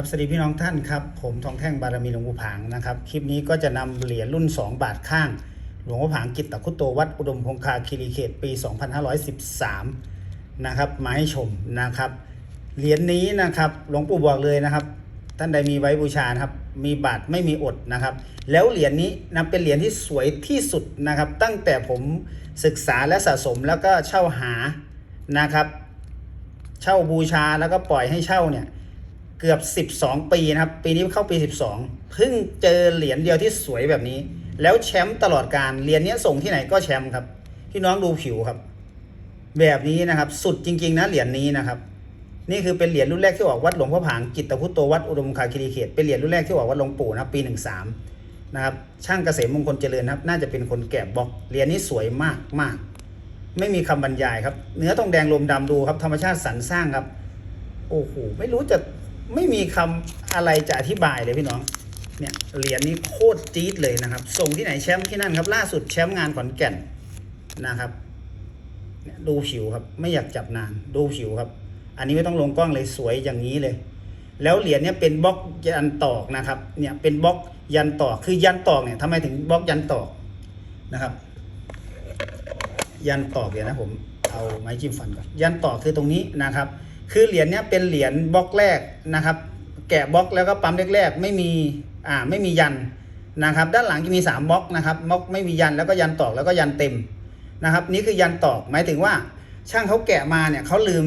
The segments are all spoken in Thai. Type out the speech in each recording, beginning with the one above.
ครับสวัสดีพี่น้องท่านครับ ผมทองแท่งบารมีหลวงปู่ผางนะครับ คลิปนี้ก็จะนำเหรียญรุ่น 2 บาทข้าง หลวงพ่ผางกิตตคุโตวัดอุดมคงคาคีรีเขตปี 2513 นะครับมาให้ชมนะครับ เหรียญนี้นะครับหลวงปู่บอกเลยนะครับ ท่านใดมีไว้บูชานะครับ มีบาทไม่มีอดนะครับ แล้วเหรียญนี้นะเป็นเหรียญที่สวยที่สุดนะครับ ตั้งแต่ผมศึกษาและสะสมแล้วก็เช่าหานะครับ เช่าบูชาแล้วก็ปล่อยให้เช่าเนี่ย เกือบ 12 ปีนะครับ ปีนี้เข้าปี 12 เพิ่งเจอเหรียญเดียวที่สวยแบบนี้ แล้วแชมป์ตลอดการเหรียญนี้ส่งที่ไหนก็แชมป์ครับ พี่น้องดูผิวครับ แบบนี้นะครับ สุดจริง ๆ นะเหรียญนี้นะครับ นี่คือเป็นเหรียญรุ่นแรกที่ออกวัดหลวงพ่อผางกิตตพุตโตวัดอุดมคาคีรีเขตเป็นเหรียญรุ่นแรกที่ออกวัดหลวงปู่นะปี 13นะครับช่างเกษมมงคลเจริญครับ น่าจะเป็นคนแกะบล็อกเหรียญนี้สวยมากมากไม่มีคำบรรยายครับ เนื้อทองแดงลมดำดูครับธรรมชาติสรรสร้างครับ โอ้โหไม่รู้จะ ไม่มีคำอะไรจะอธิบายเลยพี่น้องเนี่ยเหรียญนี้โคตรจี๊ดเลยนะครับ ส่งที่ไหนแชมป์ที่นั่นครับ ล่าสุดแชมป์งานขอนแก่นนะครับเนี่ยดูผิวครับ ไม่อยากจับนาน ดูผิวครับ อันนี้ไม่ต้องลงกล้องเลยสวยอย่างนี้เลย แล้วเหรียญเนี่ยเป็นบล็อกยันตอกนะครับ เนี่ยเป็นบล็อกยันตอก คือยันตอกเนี่ยทำไมถึงบล็อกยันตอกนะครับ ยันตอกเดี๋ยวนะผมเอาไม้จิ้มฟันก่อน ยันตอกคือตรงนี้นะครับ คือเหรียญเนี้ยเป็นเหรียญบล็อกแรกนะครับ แกะบล็อกแล้วก็ปั๊มแรกๆไม่มีอ่าไม่มียันนะครับ ด้านหลังจะมี 3บล็อกนะครับบล็อกไม่มียันแล้วก็ยันตอกแล้วก็ยันเต็มนะครับ นี่คือยันตอกหมายถึงว่าช่างเขาแกะมาเนี่ยเขาลืม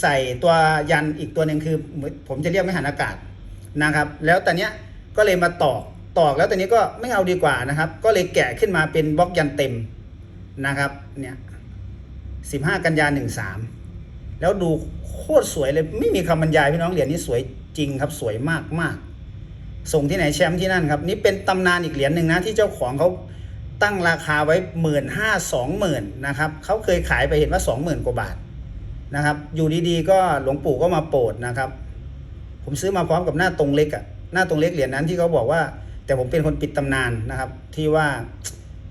ใส่ตัวยันอีกตัวหนึ่งคือเหมือนผมจะเรียกไม่หันอากาศนะครับ แล้วตอนเนี้ยก็เลยมาตอกตอกแล้วตอนนี้ก็ไม่เอาดีกว่านะครับ ก็เลยแกะขึ้นมาเป็นบล็อกยันเต็มนะครับเนี่ยสิบห้ากันยาหนึ่งสาม แล้วดูโคตรสวยเลยไม่มีคำบรรยายพี่น้องเหรียญนี้สวยจริงครับสวยมากมากส่งที่ไหนแชมป์ที่นั่นครับ นี่เป็นตำนานอีกเหรียญหนึ่งนะที่เจ้าของเขาตั้งราคาไว้หมื่นห้าสองหมื่นนะครับเขาเคยขายไปเห็นว่าสองหมื่นกว่าบาทนะครับ อยู่ดีๆก็หลวงปู่ก็มาโปรดนะครับ ผมซื้อมาพร้อมกับหน้าตรงเล็กอะหน้าตรงเล็กเหรียญนั้นที่เขาบอกว่า แต่ผมเป็นคนปิดตำนานนะครับ ที่ว่า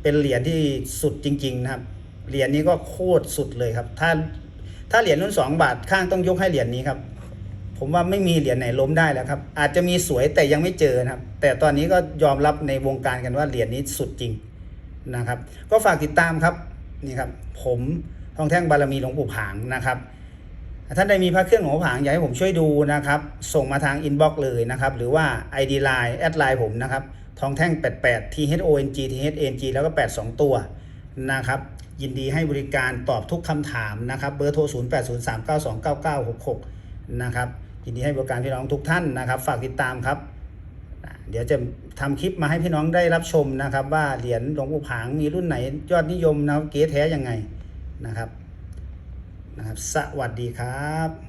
เป็นเหรียญที่สุดจริง ๆ นะครับเหรียญนี้ก็โคตรสุดเลยครับ ถ้า ถ้าเหรียญรุ่น 2 บาทข้างต้องยกให้เหรียญนี้ครับ ผมว่าไม่มีเหรียญไหนล้มได้แล้วครับ อาจจะมีสวยแต่ยังไม่เจอนะครับ แต่ตอนนี้ก็ยอมรับในวงการกันว่าเหรียญนี้สุดจริงนะครับ ก็ฝากติดตามครับนี่ครับ ผมทองแท่งบารมีหลวงปู่ผางนะครับท่านใดมีพระเครื่องหลวงปู่ผางอยากให้ผมช่วยดูนะครับ ส่งมาทางอินบ็อกซ์เลยนะครับ หรือว่า ID Line แอดไลน์ผมนะครับทองแท่ง 88 T H O N G T H N G แล้วก็ 82 ตัวนะครับ ยินดีให้บริการตอบทุกคำถามนะครับ เบอร์โทร 0803929966 นะครับ ยินดีให้บริการพี่น้องทุกท่านนะครับ ฝากติดตามครับ เดี๋ยวจะทำคลิปมาให้พี่น้องได้รับชมนะครับ ว่าเหรียญหลวงปู่ผางมีรุ่นไหนยอดนิยมนะเก๋แท้ยังไงนะครับนะครับ สวัสดีครับ